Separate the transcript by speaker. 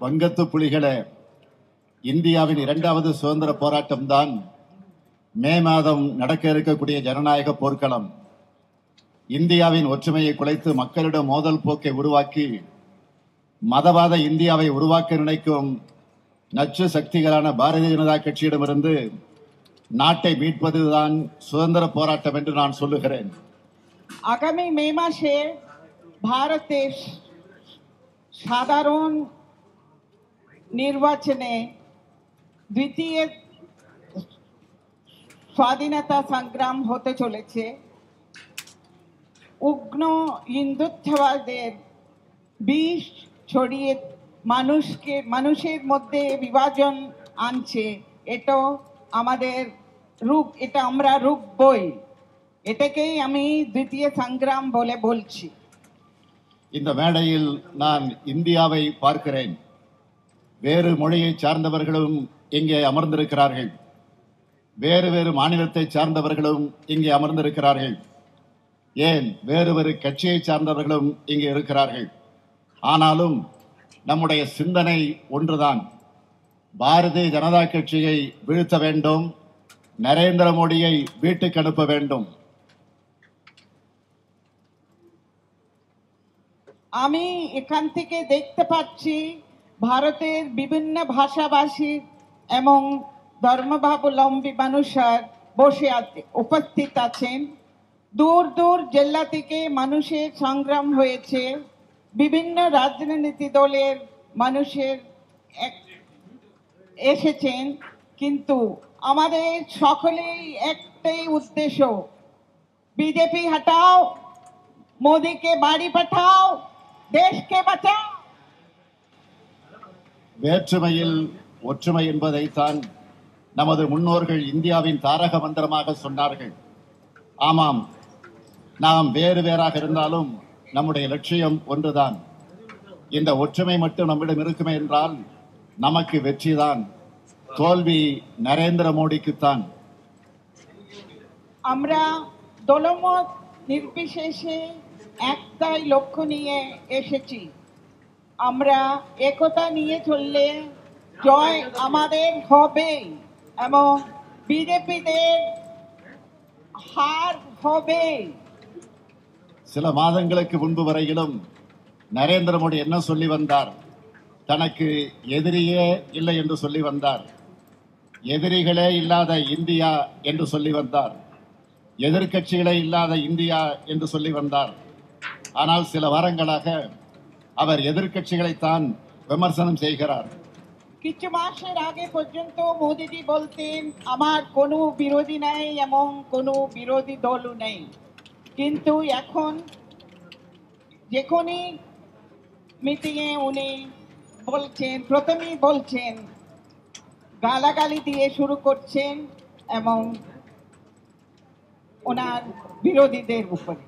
Speaker 1: வங்கத்து புலிகளே இந்தியாவின் இரண்டாவது சுதந்திர போராட்டம் தான் மே மாதம் நடக்க இருக்கக்கூடிய ஜனநாயக போர்க்களம் இந்தியாவின் ஒற்றுமையை குலைத்து மக்களிடம் மோதல் போக்கை உருவாக்கி மதவாத இந்தியாவை உருவாக்க நினைக்கும் நச்சு சக்திகளான பாரதிய ஜனதா கட்சியிடமிருந்து நாட்டை மீட்பதுதான் சுதந்திர போராட்டம் என்று நான் சொல்லுகிறேன்
Speaker 2: আগামী মে মাসে ভারতে সাধারণ নির্বাচনে দ্বিতীয় স্বাধীনতা সংগ্রাম হতে চলেছে উগ্ন হিন্দুত্ববাদের বিষ ছড়িয়ে মানুষকে মানুষের মধ্যে বিভাজন আনছে এটাও আমাদের রূপ এটা আমরা রূপ বই এটাকেই আমি দ্বিতীয় সংগ্রাম বলে বলছি
Speaker 1: இந்த மேடையில் நான் இந்தியாவை பார்க்கிறேன் வேறு மொழியை சார்ந்தவர்களும் இங்கே அமர்ந்திருக்கிறார்கள் வேறு வேறு மாநிலத்தை சார்ந்தவர்களும் இங்கே அமர்ந்திருக்கிறார்கள் ஏன் வேறு வேறு கட்சியை சார்ந்தவர்களும் இங்கே இருக்கிறார்கள் ஆனாலும் நம்முடைய சிந்தனை ஒன்றுதான் பாரதிய ஜனதா கட்சியை வீழ்த்த வேண்டும் நரேந்திர மோடியை வீட்டுக்கு அனுப்ப வேண்டும்
Speaker 2: আমি এখান থেকে দেখতে পাচ্ছি ভারতের বিভিন্ন ভাষাভাষী এবং ধর্মাবলম্বী মানুষের বসে আছে উপস্থিত আছেন। দূর দূর জেলা থেকে মানুষের সংগ্রাম হয়েছে। বিভিন্ন রাজনীতি দলের মানুষের এসেছেন। কিন্তু আমাদের সকলেই একটাই উদ্দেশ্য, বিজেপি হটাও, মোদিকে বাড়ি পাঠাও, দেশকে বাঁচাও।
Speaker 1: வேற்றுமையில் ஒற்றுமை என்பதைத்தான் நமது முன்னோர்கள் இந்தியாவின் தாரக மந்திரமாக சொன்னார்கள் ஆமாம் நாம் வேறு வேறாக இருந்தாலும் நம்முடைய லட்சியம் ஒன்றுதான் இந்த ஒற்றுமை மட்டும் நம்மிடம் இருக்குமே என்றால் நமக்கு வெற்றிதான் தோல்வி நரேந்திர மோடிக்குத்தான்
Speaker 2: আমরা দলমত নির্বিশেষে একটাই লক্ষ্য নিয়ে এসেছি আমরা একতা নিয়ে চললে জয় আমাদের হবে এবং বিজেপিদের হার হবে
Speaker 1: சில மாதங்களுக்கு முன்பு வரையிலும் நரேந்திர மோடி என்ன சொல்லி வந்தார் தனக்கு எதிரியே இல்லை என்று சொல்லி வந்தார் எதிரிகளே இல்லாத இந்தியா என்று சொல்லி வந்தார் எதிர்க்கட்சிகளே இல்லாத இந்தியா என்று சொல்லி வந்தார் ஆனால் சில வாரங்களாக அவர் எதிர்க்கட்சிகளைத்தான் விமர்சனம் செய்கிறார்
Speaker 2: কিছু মাসের আগে পর্যন্ত মোদিজি বলতেন আমার কোনো বিরোধী নেই এবং কোনো বিরোধী দলও নেই কিন্তু এখন যেখানেই মিটিংয়ে উনি বলছেন প্রথমেই বলছেন গালাগালি দিয়ে শুরু করছেন এবং ওনার বিরোধীদের উপরে